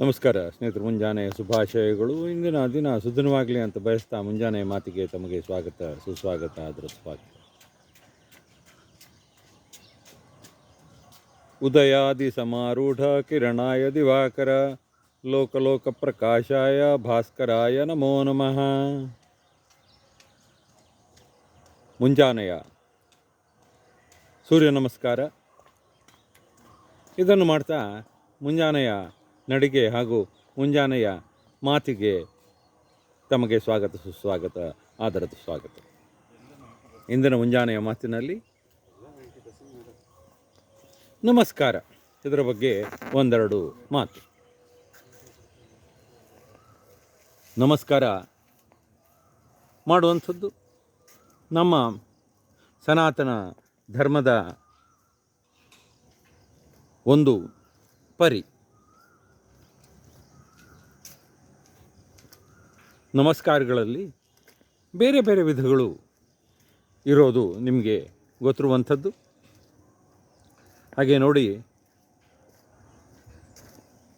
ನಮಸ್ಕಾರ, ಸ್ನೇಹಿತರು ಮುಂಜಾನೆ ಶುಭಾಶಯಗಳು. ಇಂದಿನ ದಿನ ಸುದಿನವಾಗಲಿ ಅಂತ ಬಯಸ್ತಾ ಮುಂಜಾನೆ ಮಾತಿಗೆ ತಮಗೆ ಸ್ವಾಗತ, ಸುಸ್ವಾಗತ ಅದರ ಸ್ವಾಗತ ಉದಯಾದಿ ಸಮಾರೂಢ ಕಿರಣಾಯ ದಿವಾಕರ, ಲೋಕಲೋಕ ಪ್ರಕಾಶಾಯ ಭಾಸ್ಕರಾಯ ನಮೋ ನಮಃ. ಮುಂಜಾನೆಯ ಸೂರ್ಯ ನಮಸ್ಕಾರ. ಇದನ್ನು ಮಾಡ್ತಾ ಮುಂಜಾನೆಯ ನಡಿಗೆ ಹಾಗೂ ಮುಂಜಾನೆಯ ಮಾತಿಗೆ ತಮಗೆ ಸ್ವಾಗತ, ಸುಸ್ವಾಗತ ಆದರದ ಸ್ವಾಗತ. ಇಂದಿನ ಮುಂಜಾನೆಯ ಮಾತಿನಲ್ಲಿ ನಮಸ್ಕಾರ. ಇದರ ಬಗ್ಗೆ ಒಂದೆರಡು ಮಾತು. ನಮಸ್ಕಾರ ಮಾಡುವಂಥದ್ದು ನಮ್ಮ ಸನಾತನ ಧರ್ಮದ ಒಂದು ಪರಿ. ನಮಸ್ಕಾರಗಳಲ್ಲಿ ಬೇರೆ ಬೇರೆ ವಿಧಗಳು ಇರೋದು ನಿಮಗೆ ಗೊತ್ತಿರುವಂಥದ್ದು. ಹಾಗೆ ನೋಡಿ,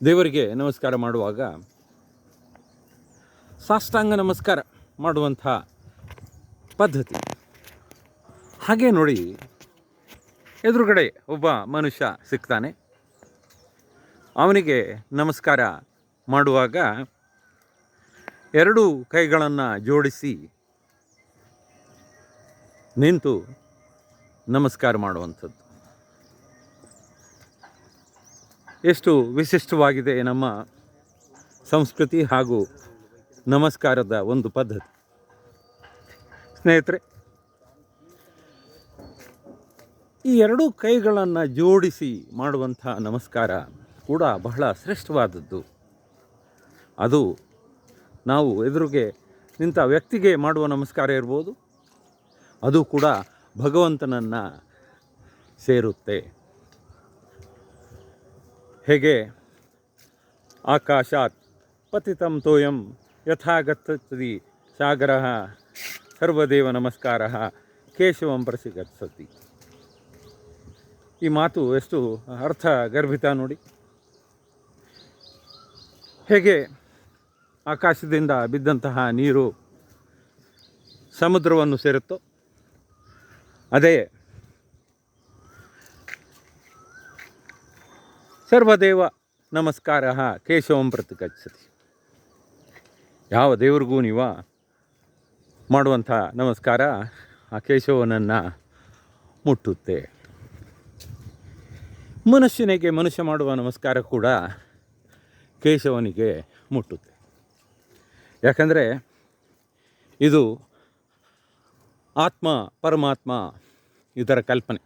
ದೇವರಿಗೆ ನಮಸ್ಕಾರ ಮಾಡುವಾಗ ಸಾಷ್ಟಾಂಗ ನಮಸ್ಕಾರ ಮಾಡುವಂಥ ಪದ್ಧತಿ. ಹಾಗೆ ನೋಡಿ, ಎದುರುಗಡೆ ಒಬ್ಬ ಮನುಷ್ಯ ಸಿಗ್ತಾನೆ. ಅವನಿಗೆ ನಮಸ್ಕಾರ ಮಾಡುವಾಗ ಎರಡೂ ಕೈಗಳನ್ನು ಜೋಡಿಸಿ ನಿಂತು ನಮಸ್ಕಾರ ಮಾಡುವಂಥದ್ದು. ಎಷ್ಟು ವಿಶಿಷ್ಟವಾಗಿದೆ ನಮ್ಮ ಸಂಸ್ಕೃತಿ ಹಾಗೂ ನಮಸ್ಕಾರದ ಒಂದು ಪದ್ಧತಿ. ಸ್ನೇಹಿತರೆ, ಈ ಎರಡೂ ಕೈಗಳನ್ನು ಜೋಡಿಸಿ ಮಾಡುವಂಥ ನಮಸ್ಕಾರ ಕೂಡ ಬಹಳ ಶ್ರೇಷ್ಠವಾದದ್ದು. ಅದು ನಾವು ಎದುರಿಗೆ ನಿಂತ ವ್ಯಕ್ತಿಗೆ ಮಾಡುವ ನಮಸ್ಕಾರ ಇರ್ಬೋದು. ಅದು ಕೂಡ ಭಗವಂತನನ್ನು ಸೇರುತ್ತೆ. ಹೇಗೆ? ಆಕಾಶಾತ್ ಪತಿತಂ ತೋಯಂ ಯಥಾಗತ್ತದಿ ಸಾಗರ ಸರ್ವದೇವ ನಮಸ್ಕಾರ ಕೇಶವಂ ಪ್ರಸಿಗತ್ಸತಿ. ಈ ಮಾತು ಎಷ್ಟು ಅರ್ಥ ಗರ್ಭಿತ ನೋಡಿ. ಹೇಗೆ? ಆಕಾಶದಿಂದ ಬಿದ್ದಂತಹ ನೀರು ಸಮುದ್ರವನ್ನು ಸೇರುತ್ತೋ? ಅದೇ ಸರ್ವದೇವ ನಮಸ್ಕಾರ, ಕೇಶವಂ ಪ್ರತಿ ಗಚ್ಚತಿ ಯಾವ ದೇವರಿಗೂ ನೀವು ಮಾಡುವಂಥ ನಮಸ್ಕಾರ, ಆ ಕೇಶವನನ್ನು ಮುಟ್ಟುತ್ತೆ. ಮನುಷ್ಯನಿಗೆ ಮನುಷ್ಯ ಮಾಡುವ ನಮಸ್ಕಾರ ಕೂಡ ಕೇಶವನಿಗೆ ಮುಟ್ಟುತ್ತೆ. ಯಾಕಂದರೆ ಇದು ಆತ್ಮ, ಪರಮಾತ್ಮ ಇದರ ಕಲ್ಪನೆ.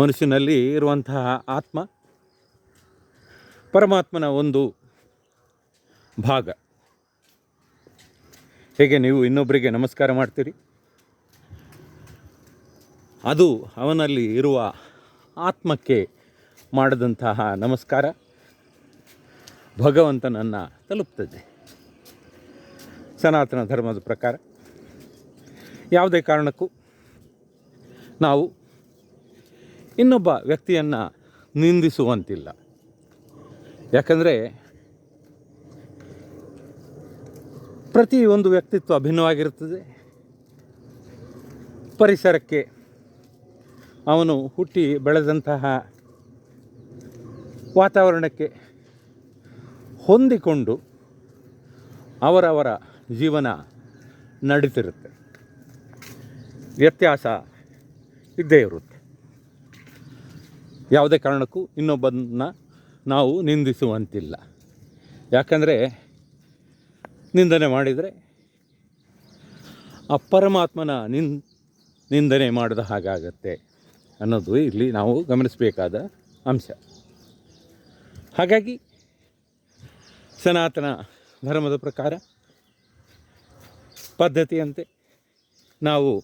ಮನುಷ್ಯನಲ್ಲಿ ಇರುವಂತಹ ಆತ್ಮ, ಪರಮಾತ್ಮನ ಒಂದು ಭಾಗ. ಹೇಗೆ ನೀವು ಇನ್ನೊಬ್ಬರಿಗೆ ನಮಸ್ಕಾರ ಮಾಡ್ತೀರಿ? ಅದು ಅವನಲ್ಲಿ ಇರುವ ಆತ್ಮಕ್ಕೆ ಮಾಡಿದಂತಹ ನಮಸ್ಕಾರ. ಭಗವಂತನನ್ನು ತಲುಪ್ತದೆ. ಸನಾತನ ಧರ್ಮದ ಪ್ರಕಾರ ಯಾವುದೇ ಕಾರಣಕ್ಕೂ ನಾವು ಇನ್ನೊಬ್ಬ ವ್ಯಕ್ತಿಯನ್ನು ನಿಂದಿಸುವಂತಿಲ್ಲ. ಯಾಕಂದರೆ ಒಂದು ವ್ಯಕ್ತಿತ್ವ ಭಿನ್ನವಾಗಿರುತ್ತದೆ. ಪರಿಸರಕ್ಕೆ ಅವನು ಹುಟ್ಟಿ ಬೆಳೆದಂತಹ ವಾತಾವರಣಕ್ಕೆ ಹೊಂದಿಕೊಂಡು ಅವರವರ ಜೀವನ ನಡೀತಿರುತ್ತೆ. ವ್ಯತ್ಯಾಸ ಇದ್ದೇ ಇರುತ್ತೆ. ಯಾವುದೇ ಕಾರಣಕ್ಕೂ ಇನ್ನೊಬ್ಬನ್ನ ನಾವು ನಿಂದಿಸುವಂತಿಲ್ಲ. ಯಾಕಂದರೆ ನಿಂದನೆ ಮಾಡಿದರೆ ಆ ಪರಮಾತ್ಮನ ನಿನ್, ನಿಂದನೆ ಮಾಡಿದ ಹಾಗಾಗತ್ತೆ ಅನ್ನೋದು ಇಲ್ಲಿ ನಾವು ಗಮನಿಸಬೇಕಾದ ಅಂಶ. ಹಾಗಾಗಿ ಸನಾತನ ಧರ್ಮದ ಪ್ರಕಾರ ಪದ್ಧತಿಯಂತೆ ನಾವು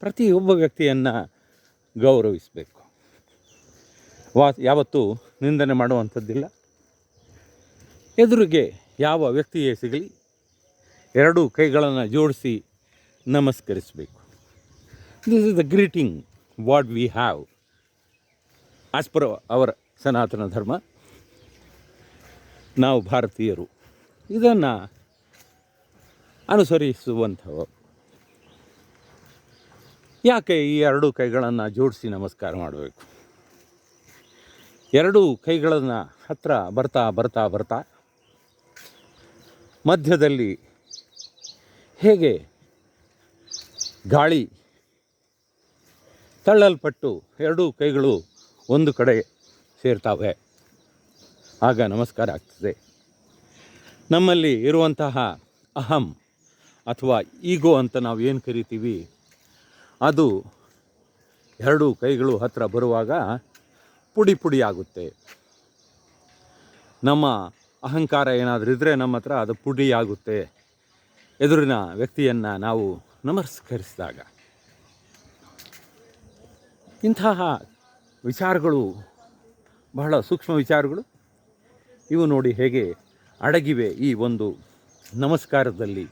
ಪ್ರತಿಯೊಬ್ಬ ವ್ಯಕ್ತಿಯನ್ನು ಗೌರವಿಸಬೇಕು. ವಾ, ಯಾವತ್ತೂ ನಿಂದನೆ ಮಾಡುವಂಥದ್ದಿಲ್ಲ. ಎದುರಿಗೆ ಯಾವ ವ್ಯಕ್ತಿಯೇ ಸಿಗಲಿ ಎರಡೂ ಕೈಗಳನ್ನು ಜೋಡಿಸಿ ನಮಸ್ಕರಿಸಬೇಕು. This is the greeting what we have as per our Sanatana Dharma. ನಾವು ಭಾರತೀಯರು. ಇದನ್ನು ಅನುಸರಿಸುವಂಥವು. ಯಾಕೆ ಈ ಎರಡು ಕೈಗಳನ್ನು ಜೋಡಿಸಿ ನಮಸ್ಕಾರ ಮಾಡಬೇಕು? ಎರಡೂ ಕೈಗಳನ್ನು ಹತ್ರ ಬರ್ತಾ ಬರ್ತಾ ಬರ್ತಾ, ಮಧ್ಯದಲ್ಲಿ ಹೇಗೆ ಗಾಳಿ ತಳ್ಳಲ್ಪಟ್ಟು ಎರಡೂ ಕೈಗಳು ಒಂದು ಕಡೆ ಸೇರ್ತಾವೆ? ಆಗ ನಮಸ್ಕಾರ ಆಗ್ತದೆ. ನಮ್ಮಲ್ಲಿ ಇರುವಂತಹ ಅಹಂ ಅಥವಾ ಈಗೋ ಅಂತ ನಾವು ಏನು ಕರಿತೀವಿ? ಅದು ಎರಡು ಕೈಗಳು ಹತ್ರ ಬರುವಾಗ ಪುಡಿ ಪುಡಿ ಆಗುತ್ತೆ. ನಮ್ಮ ಅಹಂಕಾರ ಏನಾದರೂ ಇದ್ದರೆ ನಮ್ಮ ಹತ್ರ ಅದು ಪುಡಿ ಆಗುತ್ತೆ. ಎದುರಿನ ವ್ಯಕ್ತಿಯನ್ನು ನಾವು ನಮಸ್ಕರಿಸಿದಾಗ. ಇಂತಹ ವಿಚಾರಗಳು ಬಹಳ ಸೂಕ್ಷ್ಮ ವಿಚಾರಗಳು. ಇವು ನೋಡಿ ಹೇಗೆ ಅಡಗಿವೆ ಈ ಒಂದು ನಮಸ್ಕಾರದಲ್ಲಿ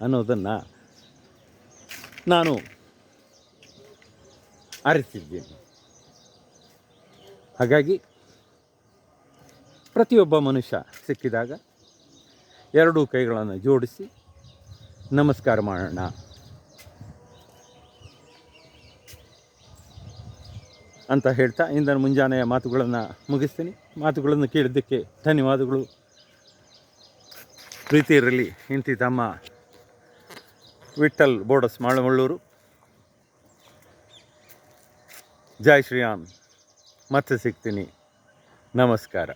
ಅನ್ನೋದನ್ನು ನಾನು ಅರಿತಿದ್ದೇನೆ. ಹಾಗಾಗಿ ಪ್ರತಿಯೊಬ್ಬ ಮನುಷ್ಯ ಸಿಕ್ಕಿದಾಗ ಎರಡೂ ಕೈಗಳನ್ನು ಜೋಡಿಸಿ ನಮಸ್ಕಾರ ಮಾಡೋಣ. ಅಂತ ಹೇಳ್ತಾ ಇಂದ ಮುಂಜಾನೆಯ ಮಾತುಗಳನ್ನು ಮುಗಿಸ್ತೀನಿ. ಮಾತುಗಳನ್ನು ಕೇಳಿದ್ದಕ್ಕೆ ಧನ್ಯವಾದಗಳು. ಪ್ರೀತಿ ಇರಲಿ ಇಂತಿ ತಮ್ಮ ವಿಠಲ್ ಬೋಡಸ್ ಮಾಳಮಳ್ಳೂರು. ಜೈ ಶ್ರೀರಾಮ್. ಮತ್ತೆ ಸಿಗ್ತೀನಿ. ನಮಸ್ಕಾರ.